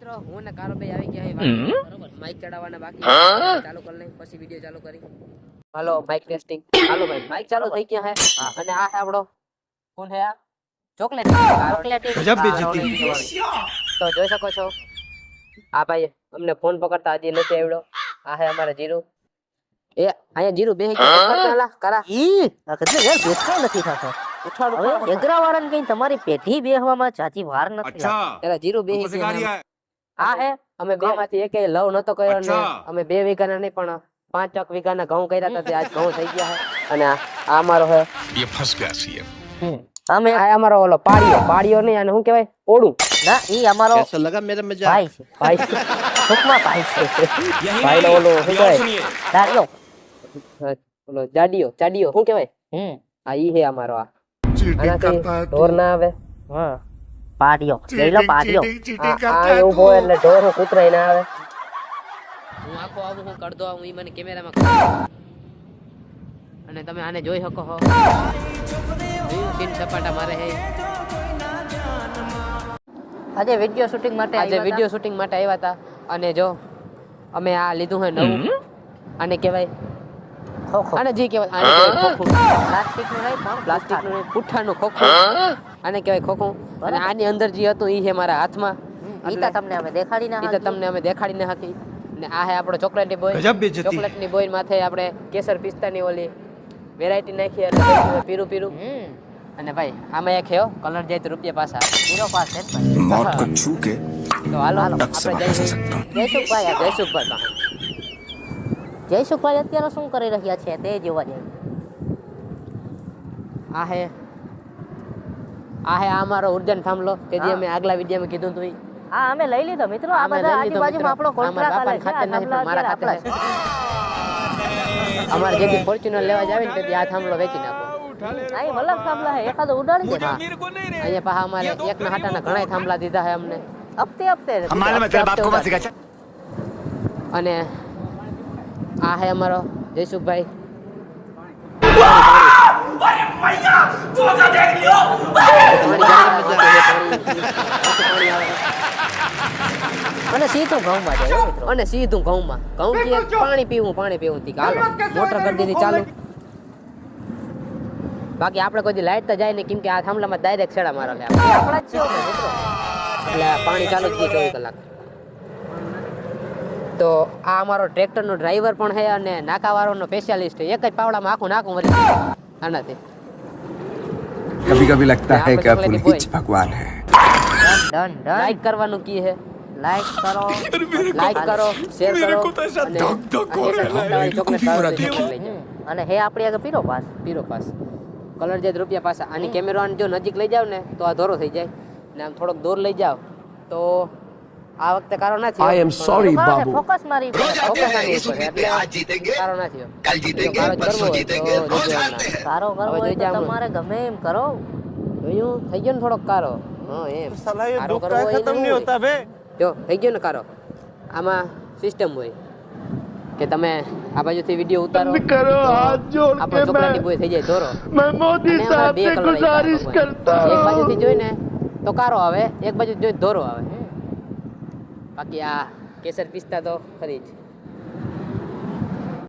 મિત્રો હું ને કારોભાઈ આવી ગયા બરોબર માઇક ચડાવવાના બાકી ચાલુ કરી લઈ પછી વીડિયો ચાલુ કરી. હાલો માઇક ટેસ્ટિંગ હાલો ભાઈ માઇક ચાલુ થઈ ગયા હે અને આ આપણો કોણ હે આ? ચોકલેટ. ચોકલેટ ગજબ બેજતી તો જોઈ શકો છો. આ ભાઈ અમને ફોન પકડતા આજે નથી આવડ્યો. આ હે અમારા જીરું. એ અહીંયા જીરું બે કરા કરા ઈ આ યાર બેઠા નથી થતો. ઉઠાડો. એગરા વાળાને કઈ તમારી પેઢી બેહવામાં ચાચી વાર નથી અચ્છા. જીરું બે આ હે? અમે બે માંથી એક લવ નતો કર્યો ને અમે બે વીઘાના નહીં પણ પાંચ ચોક વીઘાના ઘઉં કર્યા હતા આજ ઘઉં થઈ ગયા હે. અને આ અમારો હે યે ફસ ગયા છીએ અમે આ અમારો ઓલો પાળિયો. પાળિયો નહીં અને શું કહેવાય? ઓડું ના ઈ અમારો કેસો લગા મેરે મજા ભાઈ ભાઈ. ટૂંકમાં ભાઈ છે. ભાઈ ઓલો શું કહેવાય? દાડિયો ઓલો જાડિયો જાડિયો શું કહેવાય? હમ. આ ઈ હે અમારો આ. ચીટિંગ કરતા ઢોર ના આવે. હા. પાડિયો. લઈ લો પાડિયો. આ ઊભો એટલે ઢોર હું ના આવે. હું આખો આવું હું કરતો આવું ઈ મને કેમેરામાં અને તમે આને જોઈ શકો છો સીન સપાટા મારે હે. આજે વિડિયો શૂટિંગ માટે આજે વિડિયો શૂટિંગ માટે આવ્યા હતા. અને જો અમે આ લીધું હે નવું. આને કહેવાય આને જે કહેવાય આને કહેવાય ખોખું. પ્લાસ્ટિકનું નહીં પણ પ્લાસ્ટિકનું નહીં પુઠ્ઠાનું ખોખું. આને કહેવાય ખોખું. અને આની અંદર જે હતું એ છે મારા હાથમાં. એટલે તમને અમે દેખાડી ના એટલે તમને અમે દેખાડી ના હતી ને આ હે આપણો ચોકલેટી બોય ચોકલેટની બોય માથે આપણે કેસર પિસ્તાની ઓલી વેરાયટી નાખી અને પીરું પીરું. અને ભાઈ આમાં એક હેયો કલર જાય તો રૂપિયા પાછા. પીરો પાસે મોત કો. છૂકે તો હાલો આપણે જઈશું જયસુખભાઈ જયસુખભાઈ જયસુખભાઈ અત્યારે શું કરી રહ્યા છે તે જોવા જાય આ હે આ હે આ મારો ઉર્જન થાંભલો કે જે અમે આગલા વિડીયોમાં કીધું હતું હા અમે લઈ લીધો મિત્રો. આ બધા આજુબાજુમાં આપણો કોન્ટ્રાક્ટ આલે છે મારા ખાતે છે. અમારે જેથી ફોર્ચ્યુનર લેવા જ ને તેથી આ થાંભલો વેચી નાખો. અહીં મલક થાંભલા હે એકાદો ઉડાડી દીધા. અહીંયા પાહા અમારે એક ના હાટાના ઘણા થાંભલા દીધા હે અમને. હપ્તે હપ્તે. અને આ હે અમારો જયસુખભાઈ. અને સીધું ઘઉંમાં જાય મિત્રો. અને સીધું ઘઉંમાં. ઘઉં થી પાણી પીવું પાણી પીવું. થી હાલો. મોટર કરી દીધી ચાલુ. બાકી આપણે કોઈ લાઈટ તો જાય ને કેમ કે આ થાંભલામાં ડાયરેક્ટ છેડા મારા એટલે પાણી ચાલુ જ ગયું ચોવીસ કલાક. તો આ અમારો ટ્રેક્ટરનો ડ્રાઈવર પણ છે અને નાકાવાળાનો સ્પેશિયાલિસ્ટ એક જ પાવડામાં આખું નાખું મરી આનાથી. કભી કભી લગતા હે કે પુનિત ભગવાન હે ડન ડન લાઈક કરવાનું કી હે લાઈક કરો. લાઈક કરો. શેર કરો. મેરે ધક ધક હો હે ચોકલેટ પૂરા દેખી અને હે આપણી આગળ પીરો પાસ? પીરો પાસ. કલર જે રૂપિયા પાછા. આની કેમેરો જો નજીક લઈ જાવ ને તો આ ધોરો થઈ જાય. ને આમ થોડોક દૂર લઈ જાવ. તો આ વખતે કારો ના થયો. આઈ એમ સોરી બાબુ. ફોકસ મારી ફોકસ આની ઉપર એટલે આજ જીતેંગે? કારો ના થયો. કાલ જીતેંગે? પરસો જીતેંગે? રોજ કારો કરવો હોય તમારે ગમે એમ કરો. જોયું? થઈ ગયો ને થોડોક કારો? હા એમ. સલાહ દુખ ખતમ નહીં હોતા બે જો થઈ ગયો ને કારો? આમાં સિસ્ટમ હોય. કે તમે આ બાજુથી વીડિયો ઉતારો. કરો હાથ જોડ કે છોકરાની બોય થઈ જાય. ધોરો. મેં મોદી સાહેબ ગુજારિશ કરતા એક બાજુથી જોઈને તો કારો આવે એક બાજુ જોઈ ધોરો આવે. બાકી આ કેસર પિસ્તા તો ખરી જ.